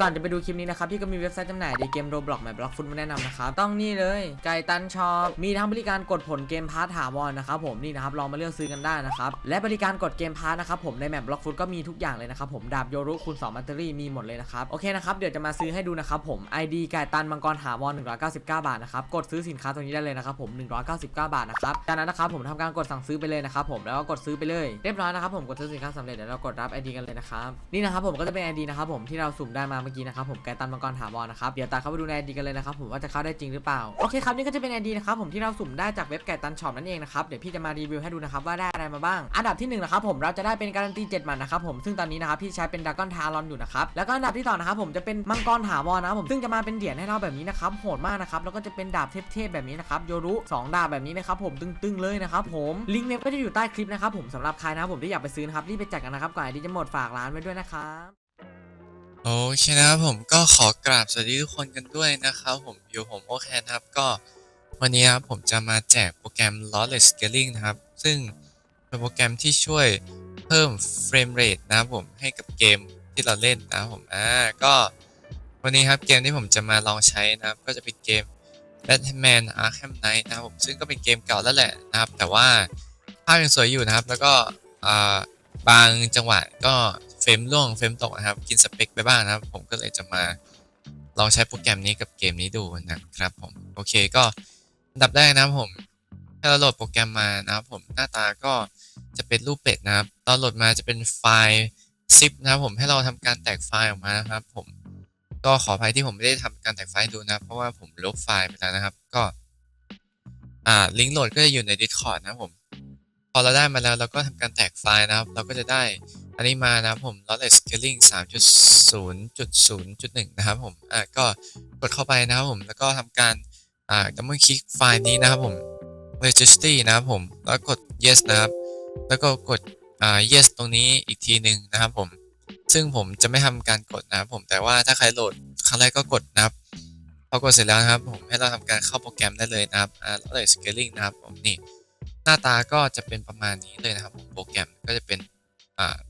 ก่อนจะไปดูคลิปนี้นะครับพี่ก็มีเว็บไซต์จำหน่ายในเกมโรบล็อกแมปบล็อกฟุตมาแนะนำนะครับต้องนี่เลยไก่ตันช็อปมีทั้งบริการกดผลเกมพาร์ทถาวรนะครับผมนี่นะครับลองมาเลือกซื้อกันได้นะครับและบริการกดเกมพาร์ทนะครับผมในแมปบล็อกฟุตก็มีทุกอย่างเลยนะครับผมดาบโยรุคูณ2แบตเตอรี่มีหมดเลยนะครับโอเคนะครับเดี๋ยวจะมาซื้อให้ดูนะครับผม ID ไก่ตันมังกรถาวร199 บาทนะครับกดซื้อสินค้าตัวนี้ได้เลยนะครับผม199 บาทนะครับจากนั้นนะครับผมทำการกดสั่งซื้อไปเลยนะครับผมแล้วก็กดซื้อไปเลยเรียบร้อยนะครับผมกดซื้อสินค้าสำเร็จเดี๋ยวเรากดรับ ID กันเลยนะครับนี่นะครับผมก็จะเป็น ID นะครับผมที่เราสุ่มได้มาเมื่อกี้นะครับผมไกตันมังกรถาวรนะครับเดี๋ยวตาเข้าไปดูใน ID กันเลยนะครับผมว่าจะเข้าได้จริงหรือเปล่าโอเคครับนี่ก็จะเป็น ID นะครับผมที่เราสุ่มได้จากเว็บไก่ตันช็อปนั่นเองนะครับเดี๋ยวพี่จะมารีวิวให้ดูนะครับว่าได้อะไรมาบ้าง อันดับที่หนึ่งนะครับผมเราจะได้เป็นการันตี7หมัดนะครับผมซึ่งตอนนี้นะครับพี่ใช้เป็นดากอนทารอนอยู่นะครับแล้วก็อันดับที่สองนะครับผมจะเป็นมังกรถาวรนะครับผมซึ่งจะมาเป็นเหรียญให้เราแบบนี้นะครับโหดมากนะครับแล้วก็จะเป็นดาบเทพๆแบบนี้นะครับโยรุสองดาบแบบนี้นะครับผมตึงๆเลยนะครับผมลิงก์เว็บก็จะอยู่ใต้คลิปนะครับผมสำหรับใครนะครับผมที่อยากไปซื้อนะครับรีบไปจัดกันนะครับก่อนที่จะหมดฝากร้านไว้ด้วยนะครับ โอเคนะครับผมก็ขอกราบสวัสดีทุกคนกันด้วยนะครับผมอยู่ผมโอแคนครับก็วันนี้ครับผมจะมาแจกโปรแกรม Lossless Scaling นะครับ ซึ่งเป็นโปรแกรมที่ช่วยเพิ่มเฟรมเรทนะครับผมให้กับเกมที่เราเล่นนะครับผมอ่าก็วันนี้ครับเกมที่ผมจะมาลองใช้นะครับ ก็จะเป็นเกม Batman Arkham Knight นะครับผมซึ่งก็เป็นเกมเก่าแล้วแหละนะครับ แต่ว่าภาพยังสวยอยู่นะครับ แล้วก็อ่าบางจังหวะก็ เฟรมร่วงเฟรมตกนะครับ กินสเปคไปบ้างนะครับ ผมก็เลยจะมาลองใช้โปรแกรมนี้กับเกมนี้ดูนะครับผมโอเคก็อันดับแรกนะครับผมถ้าเราโหลดโปรแกรมมานะครับผมหน้าตาก็จะเป็นรูปเป็ดนะครับตอนโหลดมาจะเป็นไฟล์ zip นะครับผมให้เราทำการแตกไฟล์ออกมานะครับ ผมก็ขออภัยที่ผมไม่ได้ทำการแตกไฟล์ดูนะเพราะว่าผมลบไฟล์ไปแล้วนะครับ ก็อ่าลิงก์โหลดก็จะอยู่ใน Discord นะครับผมพอเราได้มาแล้วเราก็ทำการแตกไฟล์นะครับ เราก็จะได้ อันนี้มานะครับผม Lossless Scaling 3.0.0.1 นะครับผม อ่าก็กดเข้าไปนะครับผม แล้วก็ทำการ อ่าดับเบิลคลิกไฟล์นี้นะครับผม registry นะครับผม แล้วกด yes นะครับ แล้วก็กด อ่า yes ตรงนี้อีกทีหนึ่งนะครับผม ซึ่งผมจะไม่ทำการกดนะครับผม แต่ว่าถ้าใครโหลดครั้งแรกก็กดนะครับ พอกดเสร็จแล้วนะครับผมให้เราทำการเข้าโปรแกรมได้เลยนะครับ อ่าแล้วเลย scaling นะครับผม นี่ หน้าตาก็จะเป็นประมาณนี้เลยนะครับผม โปรแกรมก็จะเป็น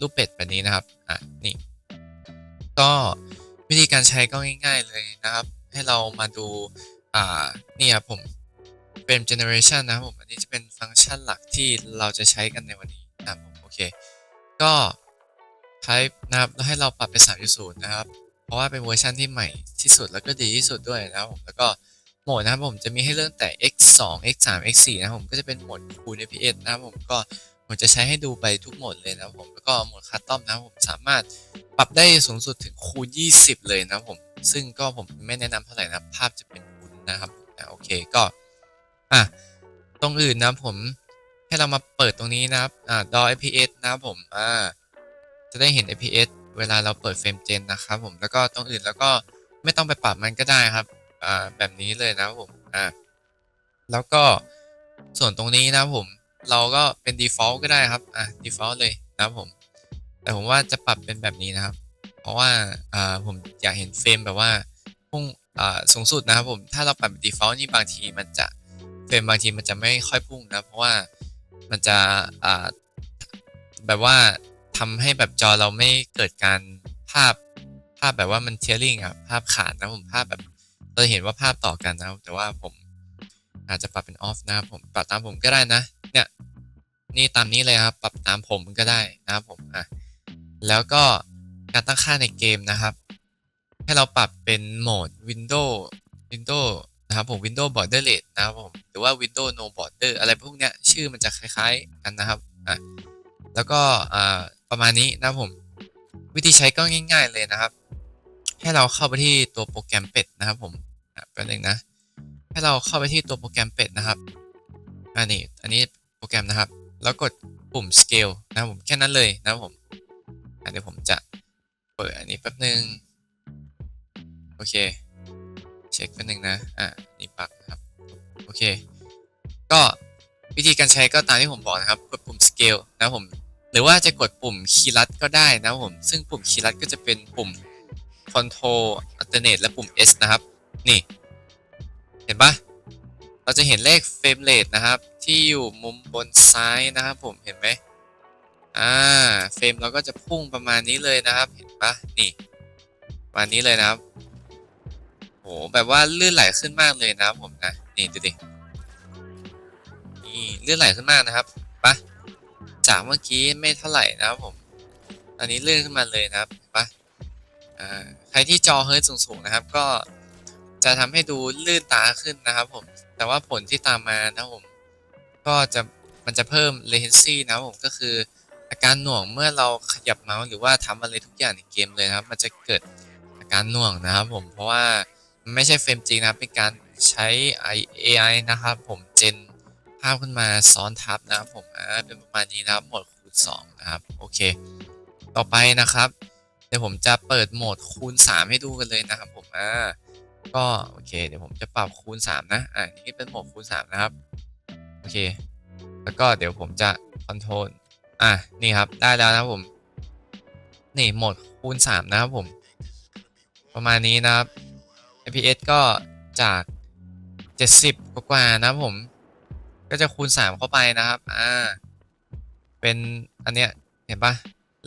รูปเป็ดแบบนี้นะครับอ่านี่ก็วิธีการใช้ก็ง่าย ๆเลยนะครับ ให้เรามาดูอ่านี่ครับผมเป็น generation นะครับผมอันนี้จะเป็นฟังก์ชันหลักที่เราจะใช้กันในวันนี้นะครับผมโอเคก็ type นะครับแล้วให้เราปรับเป็น3.0นะครับ เพราะว่าเป็นเวอร์ชันที่ใหม่ที่สุดแล้วก็ดีที่สุดด้วยนะครับผมแล้วก็โหมดนะครับผมจะมีให้เลือกแต่ x 2 x 3 x 4นะครับผมก็จะเป็นโหมดคูณ fps นะครับผมก็ ผมจะใช้ให้ดูไปทุกโหมดเลยนะผมแล้วก็โหมดคัสตอมนะผมสามารถปรับได้สูงสุดถึงคูณ 20 เลยนะผมซึ่งก็ผมไม่แนะนำเท่าไหร่นะภาพจะเป็นคูณนะครับอะโอเคก็อะตรงอื่นนะผมให้เรามาเปิดตรงนี้นะครับอ่า DAW fps นะผมอ่าจะได้เห็น fps เวลาเราเปิดเฟรมเจนนะครับผมแล้วก็ตรงอื่นแล้วก็ไม่ต้องไปปรับมันก็ได้ครับอ่าแบบนี้เลยนะผมอ่าแล้วก็ส่วนตรงนี้นะผม เราก็เป็น default ก็ได้ครับ อ่า default เลยนะครับผม แต่ผมว่าจะปรับเป็นแบบนี้นะครับ เพราะว่า อ่า ผมอยากเห็นเฟรมแบบว่าพุ่ง อ่า สูงสุดนะครับผม ถ้าเราปรับเป็น default นี่บางทีมันจะเฟรมบางทีมันจะไม่ค่อยพุ่งนะ เพราะว่ามันจะ อ่า แบบว่าทำให้แบบจอเราไม่เกิดการภาพ ภาพแบบว่ามันเทลิงอะ ภาพขาดนะผม ภาพแบบเราเห็นว่าภาพต่อกันนะ แต่ว่าผม อาจจะปรับเป็นออฟนะครับผมปรับตามผมก็ได้นะ เนี่ยนี่ตามนี้เลยครับ ปรับตามผมก็ได้นะครับผมอะแล้วก็การตั้งค่าในเกมนะครับ ให้เราปรับเป็นโหมด Windows Windows นะครับผม Windows Borderless นะครับผมหรือว่า Windows No Border อะไรพวกเนี้ยชื่อมันจะคล้ายๆกันนะครับอะแล้วก็อ่าประมาณนี้นะครับผม วิธีใช้ก็ง่าย ๆเลยนะครับ ให้เราเข้าไปที่ตัวโปรแกรมเป็ดนะครับผมอะแป๊บนึงนะ ให้เราเข้าไปที่ตัวโปรแกรมเป็ดนะครับอันนี้อันนี้โปรแกรมนะครับ แล้วกดปุ่ม scale นะครับผมแค่นั้นเลยนะครับผมอะเดี๋ยวผมจะเปิดอันนี้แป๊บนึงโอเค เช็คแป๊บนึงนะอะนี่ปักนะครับโอเค ก็วิธีการใช้ก็ตามที่ผมบอกนะครับกดปุ่ม scale นะครับผมหรือว่าจะกดปุ่มคีย์ลัดก็ได้นะครับผม ซึ่งปุ่มคีย์ลัดก็จะเป็นปุ่ม control alternate และปุ่ม S นะครับ นี่ เห็นปะเราจะเห็นเลขเฟรมเรทนะครับ ที่อยู่มุมบนซ้ายนะครับ ผมเห็นไหมอ่าเฟรมเราก็จะพุ่งประมาณนี้เลยนะครับ เห็นปะนี่วันนี้เลยนะครับโหแบบว่าลื่นไหลขึ้นมากเลยนะครับผมนะนี่ดูดินี่ลื่นไหลขึ้นมากนะครับปะจากเมื่อกี้ไม่เท่าไหร่นะครับผม ตอนนี้ลื่นขึ้นมาเลยนะครับปะอ่าใครที่จอเฮิร์ตสูงๆนะครับ ก็ จะทำให้ดูลื่นตาขึ้นนะครับผม แต่ว่าผลที่ตามมานะครับผม ก็จะมันจะเพิ่ม latency นะผมก็คืออาการหน่วงเมื่อเราขยับเมาส์หรือว่าทำอะไรทุกอย่างในเกมเลยนะครับ มันจะเกิดอาการหน่วงนะครับผมเพราะว่าไม่ใช่เฟรมจริงนะครับ เป็นการใช้ AI นะครับผมเจนภาพขึ้นมาซ้อนทับนะครับผมอ่าเป็นประมาณนี้นะครับโหมดคูณ 2 นะครับโอเค ต่อไปนะครับ เดี๋ยวผมจะเปิดโหมดคูณ 3 ให้ดูกันเลยนะครับผมอ่า ก็โอเค เดี๋ยวผมจะปรับคูณ 3 นะ อ่านี่เป็นโหมดคูณ 3 นะครับ โอเค แล้วก็เดี๋ยวผมจะคอนโทรล อะ นี่ครับ ได้แล้วนะครับผม นี่โหมดคูณ 3 นะครับผม ประมาณนี้นะครับ FPS ก็จาก 70 กว่าๆนะครับผม ก็จะคูณ 3 เข้าไปนะครับ อ่า เป็นอันเนี้ย เห็นปะ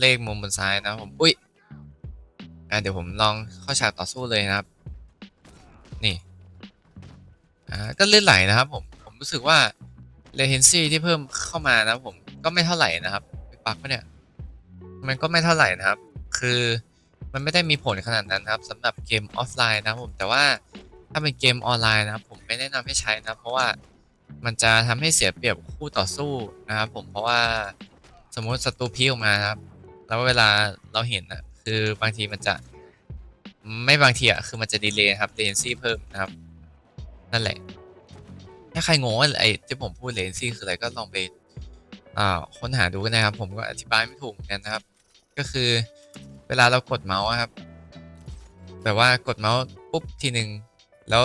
เลขมุมบนซ้ายนะครับผม อุ้ยอ่าเดี๋ยวผมลองเข้าฉากต่อสู้เลยนะครับ นี่อ่าก็เลื่อนไหลนะครับผมผมรู้สึกว่า latency ที่เพิ่มเข้ามานะครับผมก็ไม่เท่าไหร่นะครับปักปะเนี่ยมันก็ไม่เท่าไหร่นะครับ คือมันไม่ได้มีผลขนาดนั้นครับสำหรับเกมออฟไลน์นะครับผมแต่ว่าถ้าเป็นเกมออนไลน์นะครับผมไม่แนะนำให้ใช้นะเพราะว่ามันจะทำให้เสียเปรียบคู่ต่อสู้นะครับผมเพราะว่าสมมติศัตรูพีออกมาครับแล้วเวลาเราเห็นนะคือบางทีมันจะ ไม่บางทีอะคือมันจะดีเลย์ครับ latency เพิ่มนะครับ นั่นแหละ ถ้าใครงงว่าไอ้ที่ผมพูด latency คืออะไรก็ลองไปอ่าค้นหาดูกันนะครับ ผมก็อธิบายไม่ถูกเหมือนกันนะครับ ก็คือเวลาเรากดเมาส์ครับ แบบว่ากดเมาส์ปุ๊บทีหนึ่งแล้ว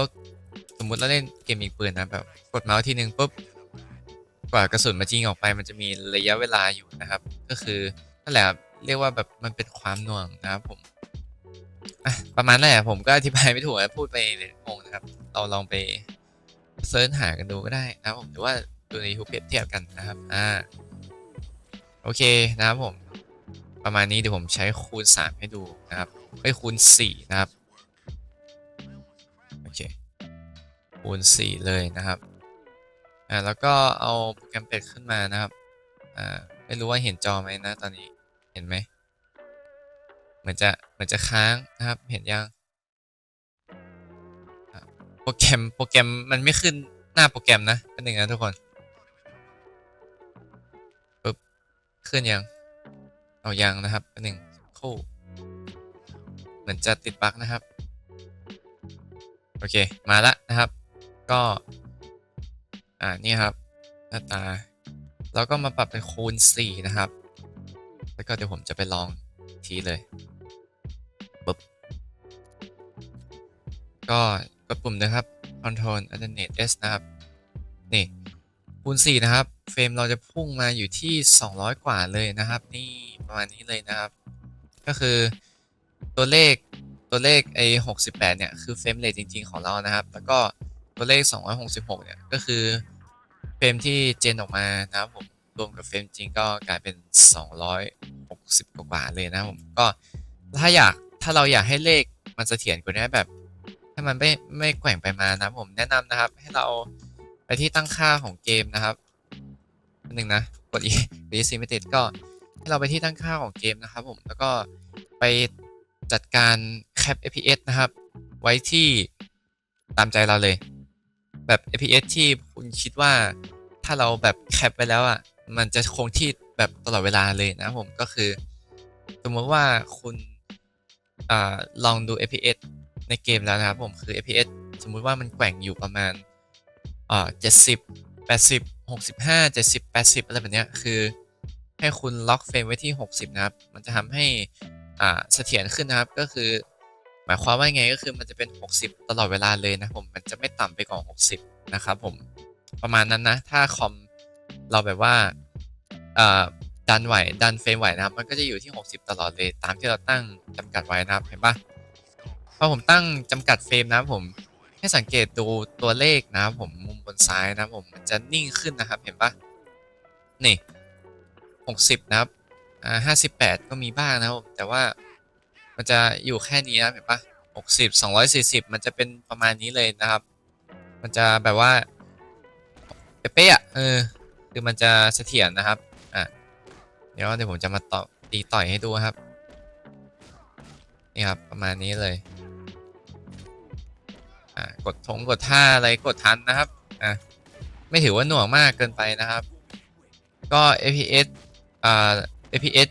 สมมุติเราเล่นเกมยิงปืนนะแบบกดเมาส์ทีหนึ่งปุ๊บกว่ากระสุนมายิงออกไป มันจะมีระยะเวลาอยู่นะครับ ก็คือนั่นแหละเรียกว่าแบบมันเป็นความหน่วงนะครับผม อะประมาณนั้นแหละผมก็อธิบายไม่ถูกพูดไปเลยงงนะครับ เราลองไปเซิร์ชหากันดูก็ได้นะผมหรือว่าดูใน YouTube เปรียบเทียบกันนะครับอ่าโอเคนะครับผม ประมาณนี้เดี๋ยวผมใช้คูณ 3 ให้ดูนะครับไปคูณ 4 นะครับโอเคคูณ 4 เลยนะครับอ่าแล้วก็เอาโปรแกรมเป็ดขึ้นมานะครับอ่าไม่รู้ว่าเห็นจอไหมนะตอนนี้เห็นไหม มือนจะเหมือนจะค้างนะครับ เห็นยังโปรแกรมโปรแกรมมันไม่ขึ้นหน้าโปรแกรมนะเป็นหนึ่งนะทุกคนปึ๊บขึ้นยังเอายังนะครับอันหนึ่งคู่เหมือนจะติดบั๊กนะครับโอเคมาละนะครับ ก็อ่านี่ครับหน้าตาแล้วก็มาปรับเป็นคูณ4นะครับ แล้วก็เดี๋ยวผมจะไปลองทีเลย ปึ๊บ ก็กดปุ่มนะครับ Control Alternate S นะครับ นี่คูณ4นะครับ เฟรมเราจะพุ่งมาอยู่ที่ 200 กว่าเลยนะครับ นี่ประมาณนี้เลยนะครับ ก็คือตัวเลขตัวเลขไอ้68 เนี่ย คือเฟรมเรทจริง ๆ ของเรานะครับ แล้วก็ตัวเลข 266 เนี่ย ก็คือเฟรมที่เจนออกมานะครับผมรวมกับเฟรมจริงก็กลายเป็น 260 กว่าเลยนะครับผมก็ถ้าอยาก ถ้าเราอยากให้เลขมันเสถียรกว่านี้แบบให้มันไม่ไม่แกว่งไปมานะผมแนะนำนะครับ ให้เราไปที่ตั้งค่าของเกมนะครับอันหนึ่งนะกด e e c ไม่ติดก็ให้เราไปที่ตั้งค่าของเกมนะครับ ผมแล้วก็ไปจัดการแคป FPS นะครับ ไว้ที่ตามใจเราเลย แบบ FPS ที่คุณคิดว่าถ้าเราแบบแคปไปแล้วอะมันจะคงที่แบบตลอดเวลาเลยนะผมก็คือ สมมติว่าคุณ ลองดู FPS ในเกมแล้วนะครับผมคือ FPS สมมุติว่ามันแกว่งอยู่ประมาณอ่า70 80 65 70 80อะไรแบบเนี้ยคือให้คุณล็อกเฟรมไว้ที่ 60 นะครับ มันจะทำให้อ่าเสถียรขึ้นนะครับ ก็คือ หมายความว่าไงก็คือมันจะเป็น 60 ตลอดเวลาเลยนะผม มันจะไม่ต่ำไปกว่า60 นะครับผม ประมาณนั้นนะ ถ้าคอมเราแบบว่าอ่า ดันไหวดันเฟรมไหวนะครับ มันก็จะอยู่ที่ 60 ตลอดเลยตามที่เราตั้งจำกัดไว้นะครับเห็นปะพอผมตั้งจำกัดเฟรมนะครับผมให้สังเกตดูตัวเลขนะครับผมมุมบนซ้ายนะครับผมมันจะนิ่งขึ้นนะครับเห็นปะนี่ 60 นะครับอ่า58 ก็มีบ้างนะครับ แต่ว่ามันจะอยู่แค่นี้นะเห็นปะหกสิบสองร้อยสี่สิบมันจะเป็นประมาณนี้เลยนะครับ มันจะแบบว่าเป๊ะๆอะเออคือมันจะเสถียรนะครับ ดี๋ยวเดี๋ยวผมจะมาต่อตีต่อยให้ดูครับ นี่ครับ ประมาณนี้เลยอ่ากดทงกดท่าอะไรกดทันนะครับอะไม่ถือว่าหน่วงมากเกินไปนะครับ ก็ APS อ่า APS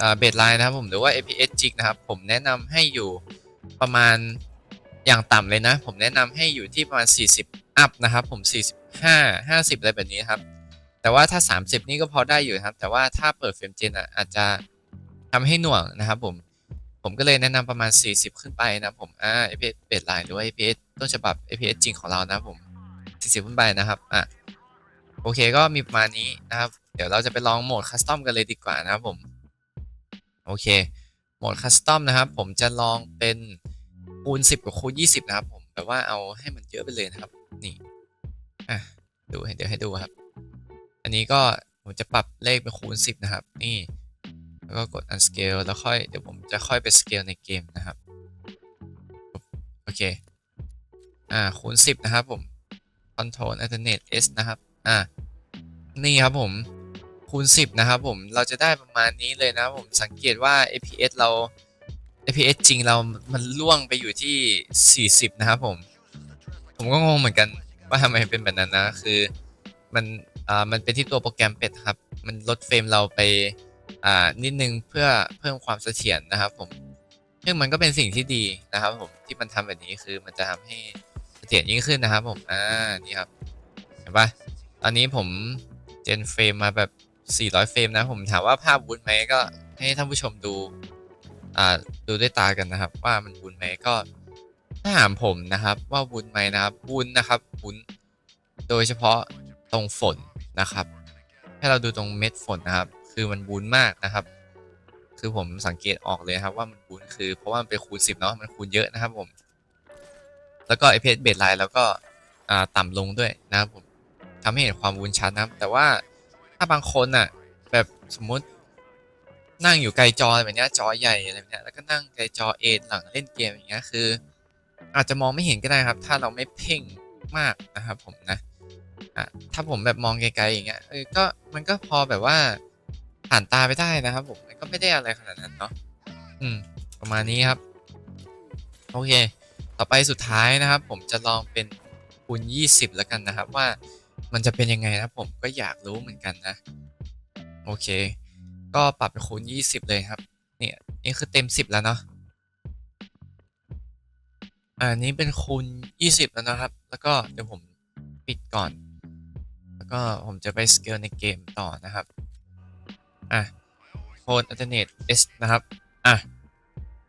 อ่าเบสไลน์นะครับผมหรือว่า APS จิกนะครับ ผมแนะนำให้อยู่ประมาณอย่างต่ำเลยนะ ผมแนะนำให้อยู่ที่ประมาณ 40 อัพนะครับ ผม 45 50 อะไรแบบนี้ครับ แต่ว่าถ้า 30 นี่ก็พอได้อยู่ครับ แต่ว่าถ้าเปิดเฟรมเจนอะอาจจะทำให้หน่วงนะครับผม ผมก็เลยแนะนำประมาณ 40 ขึ้นไปนะผมอ่า APS เบสไลน์หรือว่า APS ต้นฉบับ APS จริงของเรานะผม 40 ขึ้นไปนะครับอะโอเคก็มีประมาณนี้นะครับ เดี๋ยวเราจะไปลองโหมดคัสตอมกันเลยดีกว่านะครับผม โอเค โหมดคัสตอมนะครับ ผมจะลองเป็นคูณ 10 กับคูณ 20 นะครับผมแบบว่าเอาให้มันเยอะไปเลยนะครับ นี่ อะ ดูให้เดี๋ยวให้ดูครับ อันนี้ก็ผมจะปรับเลขเป็นคูณ 10 นะครับ นี่ แล้วก็กด unscale แล้วค่อยเดี๋ยวผมจะค่อยไป scale ในเกมนะครับ โอเค อ่าคูณ 10 นะครับผม control alternate s นะครับ อ่า นี่ครับผมคูณ 10 นะครับผมเราจะได้ประมาณนี้เลยนะผมสังเกตว่า APS เรา APS จริงเรามันล่วงไปอยู่ที่ 40 นะครับผม ผมก็งงเหมือนกันว่าทำไมเป็นแบบนั้นนะ คือมัน อ่ามันเป็นที่ตัวโปรแกรมเป็ดครับ มันลดเฟรมเราไปอ่านิดนึงเพื่อเพิ่มความเสถียรนะครับผมซึ่งมันก็เป็นสิ่งที่ดีนะครับผมที่มันทำแบบนี้คือมันจะทำให้เสถียรยิ่งขึ้นนะครับผมอ่านี่ครับเห็นปะตอนนี้ผมเจนเฟรมมาแบบ 400 เฟรมนะผมถามว่าภาพวุ้นไหมก็ให้ท่านผู้ชมดูอ่าดูด้วยตากันนะครับ ว่ามันวุ้นไหมก็ถ้าถามผมนะครับ ว่าวุ้นไหมนะครับวุ้นนะครับวุ้นโดยเฉพาะตรงฝน นะครับ ให้เราดูตรงเม็ดฝนนะครับ คือมันวุ้นมากนะครับ คือผมสังเกตออกเลยครับว่ามันวุ้นคือเพราะว่ามันเป็นคูณ 10 เนาะมันคูณเยอะนะครับผม แล้วก็ FPS เบสไลน์แล้วก็อ่าต่ำลงด้วยนะครับผมทำให้เห็นความวุ้นชัดนะครับ แต่ว่าถ้าบางคนอะแบบสมมุตินั่งอยู่ไกลจอแบบเนี้ยจอใหญ่อะไรแบบเนี้ยแล้วก็นั่งไกลจอเอนหลังเล่นเกมอย่างเงี้ยคือ อาจจะมองไม่เห็นก็ได้ครับ ถ้าเราไม่เพ่งมากนะครับผมนะ อะถ้าผมแบบมองไกลๆอย่างเงี้ยเออก็มันก็พอแบบว่าผ่านตาไปได้นะครับ ผมมันก็ไม่ได้อะไรขนาดนั้นเนาะอืม ประมาณนี้ครับ โอเค ต่อไปสุดท้ายนะครับ ผมจะลองเป็นคูณ20 แล้วกันนะครับ ว่ามันจะเป็นยังไงนะผมก็อยากรู้เหมือนกันนะ โอเค ก็ปรับเป็นคูณ20 เลยครับ เนี่ยนี่คือเต็ม 10 แล้วเนาะอันนี้เป็นคูณ20 แล้วนะครับ แล้วก็เดี๋ยวผมปิดก่อน ก็ผมจะไปสเกลในเกมต่อนะครับ อะโคนอัลเทอร์เนท S นะครับ อะ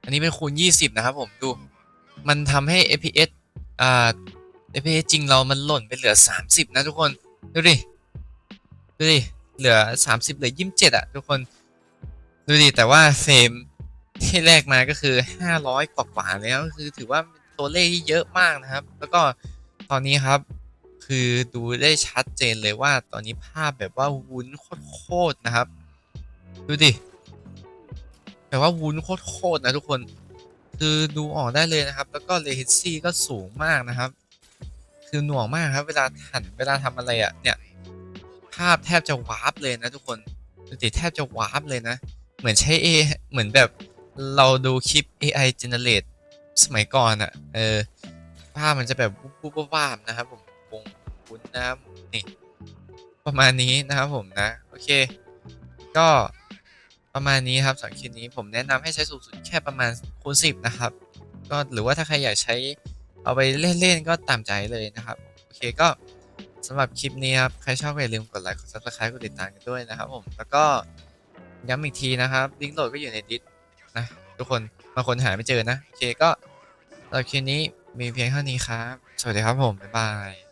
อันนี้เป็นคูณ 20 นะครับผมดู มันทำให้ FPS อ่า FPS จริงเรามันหล่นไปเหลือ 30 นะทุกคน ดูดิ ดูดิ เหลือ 30เหลือ 27อะทุกคน ดูดิ แต่ว่าเฟรมที่แรกมาก็คือ 500 กว่ากว่าๆแล้วคือถือว่าตัวเลขที่เยอะมากนะครับ แล้วก็ตอนนี้ครับ คือดูได้ชัดเจนเลยว่าตอนนี้ภาพแบบว่าวุ้นโคตรๆนะครับ ดูดิแต่ว่าวุ้นโคตรๆนะทุกคน คือดูออกได้เลยนะครับ แล้วก็ latency ก็สูงมากนะครับ คือหน่วงมากครับ เวลาหันเวลาทำอะไรอะเนี่ย ภาพแทบจะวาร์ปเลยนะทุกคนดูดิแทบจะวาร์ปเลยนะ เหมือนใช้ A เหมือนแบบเราดูคลิป AI generate สมัยก่อนอะ เออ ภาพมันจะแบบวุบวาบๆนะครับผม วงวุ้นน้ำนี่ประมาณนี้นะครับผมนะ โอเค ก็ประมาณนี้ครับสำหรับคลิปนี้ผมแนะนำให้ใช้สูงสุดแค่ประมาณคูณ10 นะครับ ก็หรือว่าถ้าใครอยากใช้เอาไปเล่น ๆ ก็ตามใจเลยนะครับ โอเคก็สำหรับคลิปนี้ครับ ใครชอบก็อย่าลืมกดไลค์กด subscribe กดติดตามกันด้วยนะครับผม แล้วก็ย้ำอีกทีนะครับ ลิงก์โหลดก็อยู่ในดิสนะทุกคนบางคนหาไม่เจอนะ โอเคก็สำหรับคลิปนี้มีเพียงเท่านี้ครับ สวัสดีครับผม บ๊ายบาย